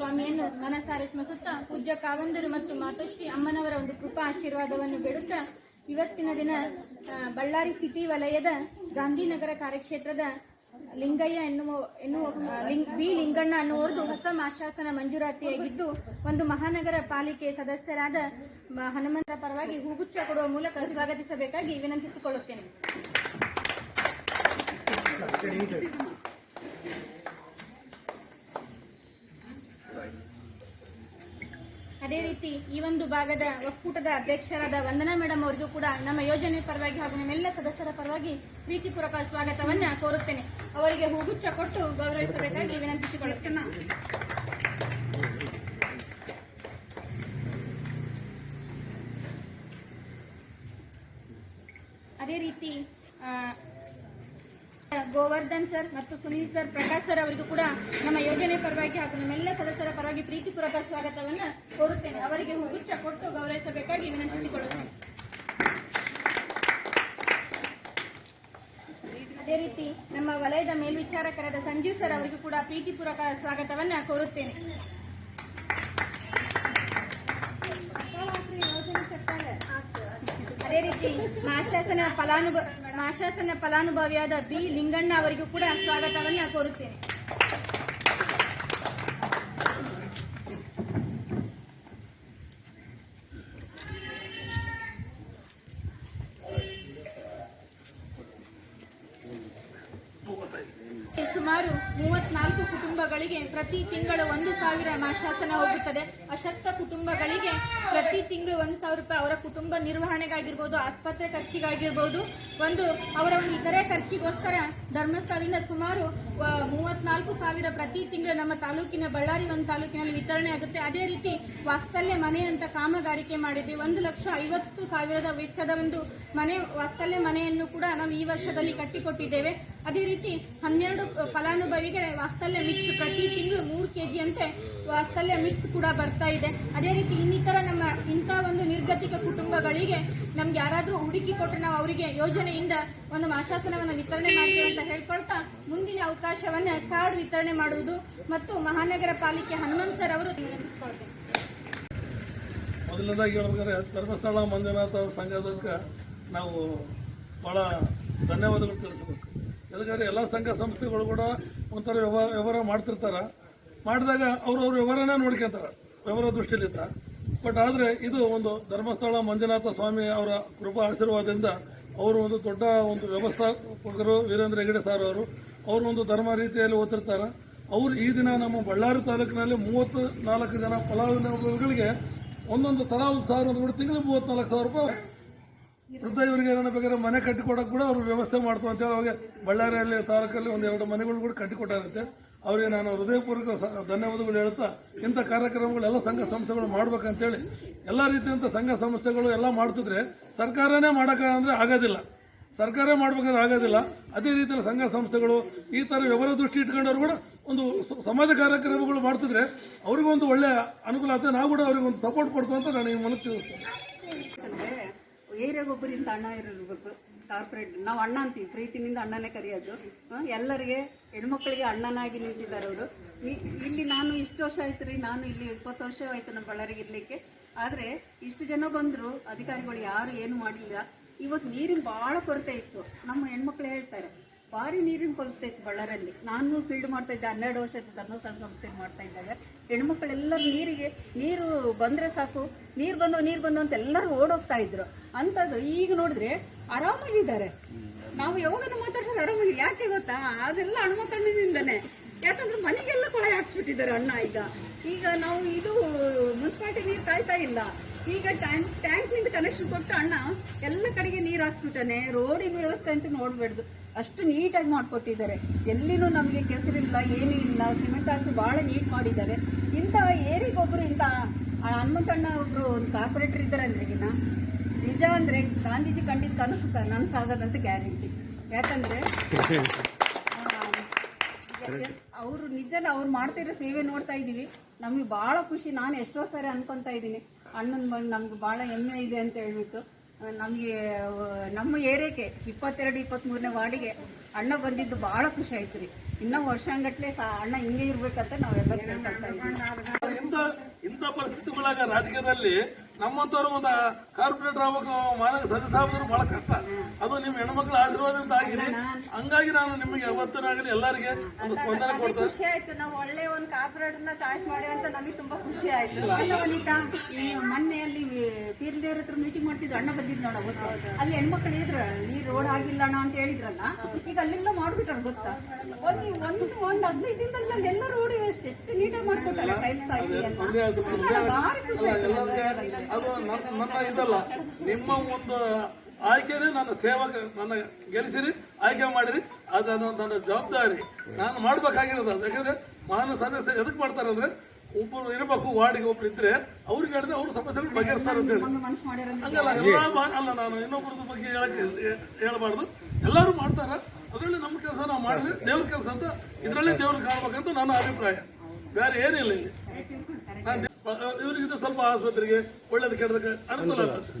ಸ್ವಾಮಿಯನ್ನು ಮನಸಾರೆ ಸ್ಮರಿಸುತ್ತಾ ಪೂಜ್ಯ ಕಾವಂದರು ಮತ್ತು ಮಾತೋಶ್ರೀ ಅಮ್ಮನವರ ಒಂದು ಕೃಪಾ ಆಶೀರ್ವಾದವನ್ನು ಬೇಡುತ್ತಾ ಇವತ್ತಿನ ದಿನ ಬಳ್ಳಾರಿ ಸಿಟಿ ವಲಯದ ಗಾಂಧಿನಗರ ಕಾರ್ಯಕ್ಷೇತ್ರದ ಲಿಂಗಯ್ಯ ಎನ್ನುವ ಎನ್ನುವ ಬಿ ಲಿಂಗಣ್ಣ ಅನ್ನುವರದು ಹೊಸ ಮಾಶಾಸನ ಮಂಜೂರಾತಿಯಾಗಿದ್ದು ಒಂದು ಮಹಾನಗರ ಪಾಲಿಕೆ ಸದಸ್ಯರಾದ ಹನುಮಂತ ಪರವಾಗಿ ಹೂಗುಚ್ಚ ಕೊಡುವ ಮೂಲಕ ಸ್ವಾಗತಿಸಬೇಕಾಗಿ ವಿನಂತಿಸಿಕೊಳ್ಳುತ್ತೇನೆ. ಅದೇ ರೀತಿ ಈ ಒಂದು ಭಾಗದ ಒಕ್ಕೂಟದ ಅಧ್ಯಕ್ಷರಾದ ವಂದನಾ ಮೇಡಮ್ ಅವರಿಗೂ ಕೂಡ ನಮ್ಮ ಯೋಜನೆ ಪರವಾಗಿ ಹಾಗೂ ನಮ್ಮೆಲ್ಲ ಸದಸ್ಯರ ಪರವಾಗಿ ಪ್ರೀತಿಪೂರ್ವಕ ಸ್ವಾಗತವನ್ನ ಕೋರುತ್ತೇನೆ. ಅವರಿಗೆ ಹೂಗುಚ್ಚ ಕೊಟ್ಟು ಗೌರವಿಸಬೇಕಾಗಿ ವಿನಂತಿಸಿಕೊಳ್ಳುತ್ತೇನೆ. ಅದೇ ರೀತಿ ಗೋವರ್ಧನ್ ಸರ್ ಮತ್ತು ಸುನೀಲ್ ಸರ್, ಪ್ರಕಾಶ್ ಸರ್ ಅವರಿಗೂ ಕೂಡ ನಮ್ಮ ಯೋಜನೆ ಪರವಾಗಿ ಹಾಗೂ ನಮ್ಮೆಲ್ಲ ಸದಸ್ಯರ ಪರವಾಗಿ ಪ್ರೀತಿಪೂರ್ವಕ ಸ್ವಾಗತವನ್ನು ಕೋರುತ್ತೇನೆ. ಅವರಿಗೆ ಹುಗುಚ್ಚ ಕೊಟ್ಟು ಗೌರವಿಸಬೇಕಾಗಿ ವಿನಂತಿಸಿಕೊಳ್ಳುತ್ತೇನೆ. ಅದೇ ರೀತಿ ನಮ್ಮ ವಲಯದ ಮೇಲ್ವಿಚಾರಕರಾದ ಸಂಜೀವ್ ಸರ್ ಅವರಿಗೂ ಕೂಡ ಪ್ರೀತಿಪೂರ್ವಕ ಸ್ವಾಗತವನ್ನು ಕೋರುತ್ತೇನೆ. ಅದೇ ರೀತಿ ಮಾಶಾಸನ ಫಲಾನುಭ ಮಾಶಾಸನ ಫಲಾನುಭವಿಯಾದ ಬಿ ಲಿಂಗಣ್ಣ ಅವರಿಗೂ ಕೂಡ ಸ್ವಾಗತವನ್ನು ಕೋರುತ್ತೇನೆ. ಸುಮಾರು ಕುಟುಂಬಗಳಿಗೆ ಪ್ರತಿ ತಿಂಗಳು ಒಂದು ಸಾವಿರ ಮಾಶಾಸನ ಹೋಗುತ್ತದೆ. ಅಶಕ್ತ ಕುಟುಂಬಗಳಿಗೆ ಪ್ರತಿ ತಿಂಗಳು ಒಂದು ಸಾವಿರ ರೂಪಾಯಿ ಅವರ ಕುಟುಂಬ ನಿರ್ವಹಣೆಗಾಗಿರ್ಬೋದು, ಆಸ್ಪತ್ರೆ ಖರ್ಚಿಗಾಗಿರ್ಬೋದು. ಒಂದು ಅವರ ಒಂದು ಇತರೆ ಖರ್ಚಿಗೋಸ್ಕರ ಧರ್ಮಸ್ಥಳದಿಂದ ಸುಮಾರು ಮೂವತ್ನಾಲ್ಕು ಸಾವಿರ ಪ್ರತಿ ತಿಂಗಳು ನಮ್ಮ ತಾಲೂಕಿನ ಬಳ್ಳಾರಿ ಒಂದು ತಾಲೂಕಿನಲ್ಲಿ ವಿತರಣೆ ಆಗುತ್ತೆ. ಅದೇ ರೀತಿ ವಾಸ್ತಲ್ಯ ಮನೆ ಅಂತ ಕಾಮಗಾರಿಕೆ ಮಾಡಿದ್ವಿ. ಒಂದು ಲಕ್ಷ ಐವತ್ತು ಸಾವಿರದ ವೆಚ್ಚದ ಒಂದು ಮನೆ ವಾಸ್ತಲ್ಯ ಮನೆಯನ್ನು ಕೂಡ ನಾವು ಈ ವರ್ಷದಲ್ಲಿ ಕಟ್ಟಿಕೊಟ್ಟಿದ್ದೇವೆ. ಅದೇ ರೀತಿ ಹನ್ನೆರಡು ಫಲಾನುಭವಿಗೆ ವಾಸ್ತಲ್ಯ ಮಿಕ್ಸ್ ಪ್ರತಿ ತಿಂಗಳು ಮೂರು ಕೆ ಜಿಯಂತೆ ವಾಸ್ತಲ್ಯ ಮಿಕ್ಸ್ ಕೂಡ ಬರ್ತಾ ಇದೆ. ಅದೇ ರೀತಿ ಇನ್ನಿತರ ನಮ್ಮ ಇಂಥ ಒಂದು ನಿರ್ಗತಿಕ ಕುಟುಂಬಗಳಿಗೆ ನಮ್ಗೆ ಯಾರಾದರೂ ಹುಡುಕಿ ಕೊಟ್ಟರೆ ನಾವು ಅವರಿಗೆ ಯೋಜನೆಯಿಂದ ಒಂದು ಆಶಾಸನವನ್ನು ವಿತರಣೆ ಮಾಡ್ತೇವೆ ಅಂತ ಹೇಳ್ಕೊಳ್ತಾ ಮುಂದಿನ ಅವಕಾಶವನ್ನ ಕಾರ್ಡ್ ವಿತರಣೆ ಮಾಡುವುದು ಮತ್ತು ಮಹಾನಗರ ಪಾಲಿಕೆ ಹನುಮಂತ್ ಸರ್ ಅವರು ಮೊದಲನೇದಾಗಿ ಹೇಳ್ಬೇಕಾದ್ರೆ ಧರ್ಮಸ್ಥಳ, ಮಂಜುನಾಥ ಸಂಘದಕ್ಕೆ ನಾವು ಭಾಳ ಧನ್ಯವಾದಗಳು ತಿಳಿಸ್ಬೇಕು. ಯಾಕಂದ್ರೆ ಎಲ್ಲ ಸಂಘ ಸಂಸ್ಥೆಗಳು ಕೂಡ ಒಂಥರ ವ್ಯವಹಾರ ವ್ಯವಹಾರ ಮಾಡ್ತಿರ್ತಾರೆ. ಮಾಡಿದಾಗ ಅವ್ರವ್ರ ಅವ್ರ ವ್ಯವಹಾರನೇ ನೋಡ್ಕೊಂತಾರ, ವ್ಯವಹಾರ ದೃಷ್ಟಿಲಿಂದ. ಬಟ್ ಆದರೆ ಇದು ಒಂದು ಧರ್ಮಸ್ಥಳ ಮಂಜುನಾಥ ಸ್ವಾಮಿ ಅವರ ಕೃಪಾ ಆಶೀರ್ವಾದದಿಂದ ಅವರು ಒಂದು ದೊಡ್ಡ ಒಂದು ವ್ಯವಸ್ಥಾಪಕರು ವೀರೇಂದ್ರ ಹೆಗಡೆ ಸರ್ ಅವರು ಅವರು ಒಂದು ಧರ್ಮ ರೀತಿಯಲ್ಲಿ ಓದಿರ್ತಾರೆ ಅವರು ಈ ದಿನ ನಮ್ಮ ಬಳ್ಳಾರಿ ತಾಲೂಕಿನಲ್ಲಿ ಮೂವತ್ತು ನಾಲ್ಕು ಜನ ಫಲಾನುಭವಿಗಳಿಗೆ ಒಂದೊಂದು ತಲಾ ಒಂದು ಸಾವಿರ ಒಂದು ತಿಂಗಳು ಮೂವತ್ನಾಲ್ಕು ಸಾವಿರ ರೂಪಾಯಿ ವೃದ್ಧ ಇವರಿಗೆ ಏನಾರ ಬೇಕಾದ್ರೆ ಮನೆ ಕಟ್ಟಿಕೊಡಕ್ಕೆ ಕೂಡ ಅವರು ವ್ಯವಸ್ಥೆ ಮಾಡ್ತು ಅಂತೇಳಿ ಅವಾಗ ಬಳ್ಳಾರಿಯಲ್ಲಿ ತಾಲೂಕಲ್ಲಿ ಒಂದು ಎರಡು ಮನೆಗಳು ಕೂಡ ಕಟ್ಟಿಕೊಟ್ಟಾರಂತೆ ಅವರಿಗೆ ನಾನು ಹೃದಯಪೂರ್ವಕ ಧನ್ಯವಾದಗಳು ಹೇಳ್ತಾ ಇಂಥ ಕಾರ್ಯಕ್ರಮಗಳು ಎಲ್ಲ ಸಂಘ ಸಂಸ್ಥೆಗಳು ಮಾಡ್ಬೇಕಂತೇಳಿ ಎಲ್ಲ ರೀತಿಯಂಥ ಸಂಘ ಸಂಸ್ಥೆಗಳು ಎಲ್ಲ ಮಾಡ್ತಿದ್ರೆ ಸರ್ಕಾರನೇ ಮಾಡೋಕ್ಕಂದ್ರೆ ಆಗೋದಿಲ್ಲ. ಸರ್ಕಾರ ಮಾಡ್ಬೇಕಂದ್ರೆ ಆಗೋದಿಲ್ಲ. ಅದೇ ರೀತಿಯಲ್ಲಿ ಸಂಘ ಸಂಸ್ಥೆಗಳು ಈ ಥರ ವ್ಯವಹಾರ ದೃಷ್ಟಿ ಇಟ್ಕೊಂಡವ್ರು ಕೂಡ ಒಂದು ಸಮಾಜ ಕಾರ್ಯಕ್ರಮಗಳು ಮಾಡ್ತಿದ್ರೆ ಅವ್ರಿಗೊಂದು ಒಳ್ಳೆ ಅನುಕೂಲ ಆಗ್ತದೆ. ನಾವು ಕೂಡ ಅವ್ರಿಗೆ ಒಂದು ಸಪೋರ್ಟ್ ಕೊಡ್ತು ಅಂತ ನಾನು ಈ ಮೂಲಕ ತಿಳಿಸ್ತೇನೆ. ಕಾರ್ಪೊರೇಟ್, ನಾವು ಅಣ್ಣ ಅಂತೀವಿ, ಪ್ರೀತಿನಿಂದ ಅಣ್ಣನೇ ಕರೆಯೋದು. ಎಲ್ಲರಿಗೆ, ಹೆಣ್ಮಕ್ಳಿಗೆ ಅಣ್ಣನಾಗಿ ನಿಂತಿದ್ದಾರೆ ಅವರು. ಇಲ್ಲಿ ನಾನು ಇಷ್ಟು ವರ್ಷ ಆಯ್ತು ರೀ, ನಾನು ಇಲ್ಲಿ ಇಪ್ಪತ್ತು ವರ್ಷ ಆಯ್ತು ನಮ್ಮ ಬಳ್ಳಾರಿಗೆ ಇರ್ಲಿಕ್ಕೆ. ಆದ್ರೆ, ಇಷ್ಟು ಜನ ಬಂದ್ರು, ಅಧಿಕಾರಿಗಳು ಯಾರು ಏನು ಮಾಡಿಲ್ಲ. ಇವತ್ತು ನೀರಿನ ಬಹಳ ಕೊರತೆ ಇತ್ತು. ನಮ್ಮ ಹೆಣ್ಮಕ್ಳು ಹೇಳ್ತಾರೆ, ಭಾರಿ ನೀರಿನ ಕೊರತೆ ಇತ್ತು ಬಳ್ಳಾರಲ್ಲಿ. ನಾನು ಫೀಲ್ಡ್ ಮಾಡ್ತಾ ಇದ್ದೆ, ಹನ್ನೆರಡು ವರ್ಷ ಆಯ್ತು ಧರ್ಮಸ್ಥಳ ಸಂಸ್ಥೆ ಮಾಡ್ತಾ ಇದ್ದಾಗ. ಹೆಣ್ಮಕ್ಳೆಲ್ಲರೂ ನೀರಿಗೆ, ನೀರು ಬಂದ್ರೆ ಸಾಕು, ನೀರು ಬಂದು ನೀರು ಬಂದು ಅಂತ ಎಲ್ಲರೂ ಓಡೋಗ್ತಾ ಇದ್ರು. ಅಂಥದ್ದು ಈಗ ನೋಡಿದ್ರೆ ಆರಾಮಾಗಿದ್ದಾರೆ. ನಾವು ಯಾವಾಗ ಮಾತಾಡ್ತಾರೆ ಆರಾಮಾಗಿ ಯಾಕೆ ಗೊತ್ತಾ? ಅದೆಲ್ಲ ಹನುಮಕಣ್ಣಿನಿಂದನೇ ಯಾಕಂದ್ರೆ ಮನೆಗೆಲ್ಲ ಕೊಳೆ ಹಾಕ್ಸ್ಬಿಟ್ಟಿದ್ದಾರೆ ಅಣ್ಣ ಈಗ. ಈಗ ನಾವು ಇದು ಮುನ್ಸಿಪಾಲಿಟಿ ನೀರು ಕಾಯ್ತಾ ಇಲ್ಲ. ಈಗ ಟ್ಯಾಂಕ್, ಟ್ಯಾಂಕ್ನಿಂದ ಕನೆಕ್ಷನ್ ಕೊಟ್ಟು ಅಣ್ಣ ಎಲ್ಲ ಕಡೆಗೆ ನೀರು ಹಾಕ್ಸ್ಬಿಟ್ಟಾನೆ. ರೋಡಿನ ವ್ಯವಸ್ಥೆ ಅಂತ ನೋಡ್ಬೇಡ್ದು ಅಷ್ಟು ನೀಟಾಗಿ ಮಾಡಿಕೊಟ್ಟಿದ್ದಾರೆ. ಎಲ್ಲಿನೂ ನಮಗೆ ಕೆಸರಿಲ್ಲ, ಏನೂ ಇಲ್ಲ. ಸಿಮೆಂಟ್ ಹಾಕ್ಸಿ ಭಾಳ ನೀಟ್ ಮಾಡಿದ್ದಾರೆ. ಇಂಥ ಏರಿಗೊಬ್ರು ಇಂಥ ಹನುಮಂತಣ್ಣ ಒಬ್ರು ಒಂದು ಕಾರ್ಪೊರೇಟರ್ ಇದ್ದಾರೆ ಅಂದ್ರೆಗಿನ ಅಂದ್ರೆ ಗಾಂಧೀಜಿ ಕಂಡಿದ್ದ ಕನಸು ನನಸಾಗದಂತ ಗ್ಯಾರಂಟಿ ಯಾಕಂದ್ರೆ ಅವರು ನಿಜನ ಅವ್ರು ಮಾಡ್ತಿರೋ ಸೇವೆ ನೋಡ್ತಾ ಇದ್ದೀವಿ. ನಮಗೆ ಭಾಳ ಖುಷಿ. ನಾನು ಎಷ್ಟೋ ಸಾರಿ ಅನ್ಕೊಂತಾ ಇದ್ದೀನಿ. ಅಣ್ಣನ ಬಂದು ನಮ್ಗೆ ಭಾಳ ಹೆಮ್ಮೆ ಇದೆ ಅಂತ ಹೇಳ್ಬಿಟ್ಟು ನಮಗೆ ನಮ್ಮ ಏರಿಯಾಕ್ಕೆ ಇಪ್ಪತ್ತೆರಡು ಇಪ್ಪತ್ತ್ಮೂರನೇ ವಾರ್ಡಿಗೆ ಅಣ್ಣ ಬಂದಿದ್ದು ಬಹಳ ಖುಷಿ ಆಯ್ತು ರೀ. ಇನ್ನೂ ವರ್ಷಾಂಗಟ್ಲೆ ಅಣ್ಣ ಹಿಂಗೆ ಇರ್ಬೇಕಂತ ನಾವೆಲ್ಲ ಕೇಳ್ಕೊಳ್ತಾ ಇದ್ದೀವಿ. ಇಂಥ ಪರಿಸ್ಥಿತಿಗಳಾಗ ರಾಜಕೀಯದಲ್ಲಿ ನಮ್ಮಂತವ್ರು ಒಂದು ಕಾರ್ಪೊರೇಟರ್ ಆಗ್ಬೇಕು ಮಾನವ ಸದಸ್ಯರು ಬಹಳ ಕಷ್ಟ. ಅದು ನಿಮ್ಮ ಹೆಣ್ಮಕ್ಳ ಆಶೀರ್ವಾದದಿಂದ ಆಗಿದೆ. ಹಂಗಾಗಿ ನಾನು ನಿಮಗೆ ಯಾವತ್ತನಾಗಲಿ ಎಲ್ಲರಿಗೆ ಒಂದು ಸ್ಪಂದನೆ ಕೊಡ್ತೇನೆ. ಖುಷಿ ಆಯ್ತು ನಾವು ಒಳ್ಳೆ ಒಂದು ಕಾರ್ಪೊರೇಟರ್ನ ಚಾಯ್ಸ್ ಮಾಡಿ ಅಂತ ನಮಗೆ ತುಂಬಾ ಖುಷಿ ಆಯ್ತು. ಅಲ್ಲ ವನಿತಾ ಈ ಮೊನ್ನೆ ಅಲ್ಲಿ ಪೀರ್ ದೇವ್ರ ಹತ್ರ ಮೀಟಿಂಗ್ ಮಾಡ್ತಿದ್ರು ಅಣ್ಣ ಬಂದಿದ್ ನೋಡ ಗೊತ್ತಾ ಅಲ್ಲಿ ಹೆಣ್ಮಕ್ಳು ಇದ್ರ ನೀರ್ ರೋಡ್ ಆಗಿಲ್ಲ ಅಣ್ಣ ಅಂತ ಹೇಳಿದ್ರಲ್ಲ ಈಗ ಅಲ್ಲಿಂದ ಮಾಡ್ಬಿಟ್ಟಾರ ಗೊತ್ತಾ? ಒಂದು ಒಂದು ಒಂದ್ ಹದಿನೈದು ದಿನದಲ್ಲಿ ಅಲ್ಲಿ ಎಲ್ಲ ರೋಡ್ ಎಷ್ಟು ಎಷ್ಟು ನೀಟಾಗಿ ಮಾಡ್ಕೊಟ್ಟಾರೆ ಟೈಲ್ಸ್ ಆಗಿ ಭಾರಿ ಖುಷಿ ನಿಮ್ಮ ಒಂದು ಆಯ್ಕೆನೇ ನನ್ನ ಸೇವಕ ನನ್ನ ಗೆಲ್ಲಿಸಿರಿ ಆಯ್ಕೆ ಮಾಡಿರಿ ಅದನ್ನು ನನ್ನ ಜವಾಬ್ದಾರಿ. ನಾನು ಮಾಡ್ಬೇಕಾಗಿರೋದು ಯಾಕಂದ್ರೆ ಮಾನವ ಸದಸ್ಯರು ಎದಕ್ಕೆ ಮಾಡ್ತಾರೆ ಅಂದ್ರೆ ಒಬ್ಬರು ಇರಬೇಕು ವಾರ್ಡ್ಗೆ ಒಬ್ರು ಇದ್ರೆ ಅವ್ರಿಗೆ ಹೇಳಿದ್ರೆ ಅವ್ರ ಸಮಸ್ಯೆಗಳು ಬಗೆಹರಿಸ್ತಾರೆ ಅಂತ ಹೇಳಿ. ಹಂಗಲ್ಲ ಎಲ್ಲ ಮಾ- ಅಲ್ಲ ನಾನು ಇನ್ನೊಬ್ಬರದ ಬಗ್ಗೆ ಹೇಳಕ್ಕೆ ಹೇಳಬಾರ್ದು. ಎಲ್ಲರೂ ಮಾಡ್ತಾರ. ಅದರಲ್ಲಿ ನಮ್ಮ ಕೆಲಸ ನಾವು ಮಾಡಿದ್ರೆ ದೇವ್ರ ಕೆಲಸ ಅಂತ ಇದರಲ್ಲಿ ದೇವ್ರ ಕಾಣ್ಬೇಕಂತ ನನ್ನ ಅಭಿಪ್ರಾಯ. ಬೇರೆ ಏನಿಲ್ಲ ಇಲ್ಲಿ. ನಾನು ಇವರಿಗೆ ಸ್ವಲ್ಪ ಆಸ್ಪತ್ರೆಗೆ ಒಳ್ಳೇದು ಕೆಟ್ಟದಕ್ಕೆ ಅನುಕೂಲ ಆಗುತ್ತೆ